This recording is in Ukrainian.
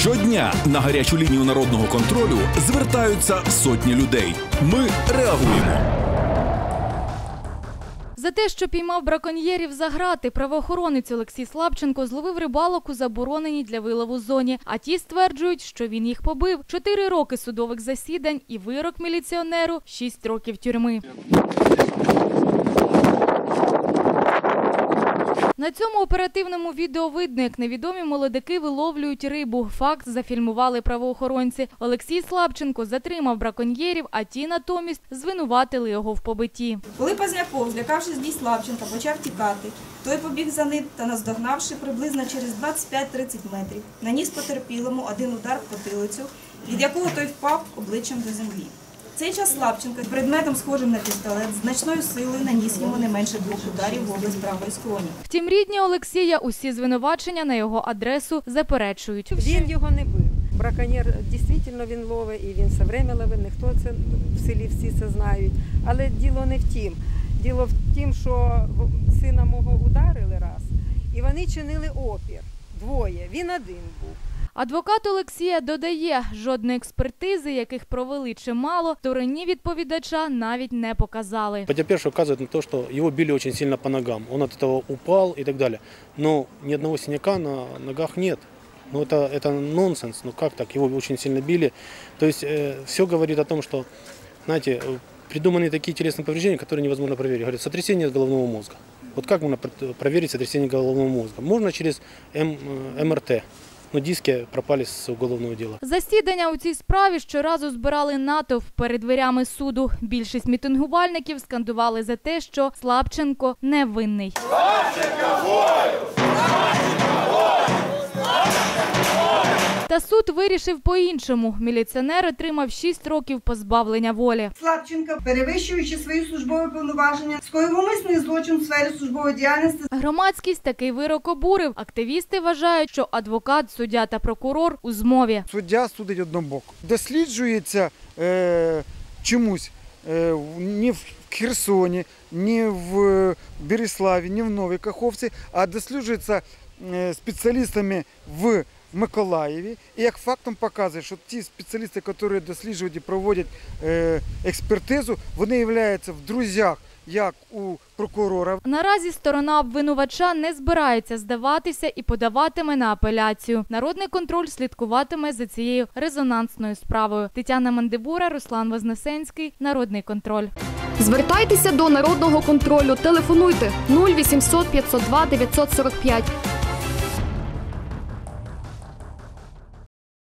Щодня на гарячу лінію народного контролю звертаються сотні людей. Ми реагуємо. За те, що піймав браконьєрів за грати, правоохоронець Олексій Слабченко зловив рибалок у забороненій для вилову зоні. А ті стверджують, що він їх побив. Чотири роки судових засідань і вирок міліціонеру шість років тюрми. На цьому оперативному відео видно, як невідомі молодики виловлюють рибу. Факт зафільмували правоохоронці. Олексій Слабченко затримав браконьєрів, а ті натомість звинуватили його в побитті. Коли Позняков, злякавшись дій Славченка, почав тікати, той побіг за ним та, наздогнавши приблизно через 25-30 метрів, наніс потерпілому один удар в потилицю, від якого той впав обличчям до землі. Цей час Славченко предметом, схожим на пістолет, значною силою наніс йому не менше двох ударів в область правої скроні. Втім, рідні Олексія усі звинувачення на його адресу заперечують. Він його не бив. Браконьєр дійсно він ловить і він все время ловив. Ніхто це в селі всі це знають. Але діло не в тім. Діло в тім, що в- сина мого ударили раз, і вони чинили опір. Двоє. Він один був. Адвокат Олексія додає, жодної експертизи, яких провели чимало, стороні відповідача навіть не показали. Потерпевший указывает на то, что его били очень сильно по ногам. Он от этого упал и так далее. Но ни одного синяка на ногах нет. Ну это, это нонсенс. Ну как так? Его очень сильно били. То есть все говорит о том, что, знаете, э, придуманы такие телесные повреждения, которые невозможно проверить. Говорят, сотрясение головного мозга. Вот как можно пр- проверить сотрясение головного мозга? Можно через М- э, МРТ. Но диски пропали з уголовного діла. Засідання у цій справі щоразу збирали натовп перед дверями суду. Більшість мітингувальників скандували за те, що Слабченко невинний. Та суд вирішив по-іншому. Міліціонер отримав 6 років позбавлення волі. Слабченка, перевищуючи свої службові повноваження, скоїв умисний злочин в сфері службової діяльності Громадськість такий вирок обурив. Активісти вважають, що адвокат, суддя та прокурор у змові. Суддя судить однобоко. Досліджується е, чомусь е, ні в Херсоні, ні в Береславі, ні в Новій Каховці, а досліджується е, спеціалістами в Миколаєві. І як фактом показує, що ті спеціалісти, які досліджують і проводять е, експертизу, вони являються в друзях як у прокурора, Наразі сторона обвинувача не збирається здаватися і подаватиме на апеляцію. Народний контроль слідкуватиме за цією резонансною справою. Тетяна Мандибура, Руслан Вознесенський. Народний контроль. Звертайтеся до народного контролю. Телефонуйте 0800 502 945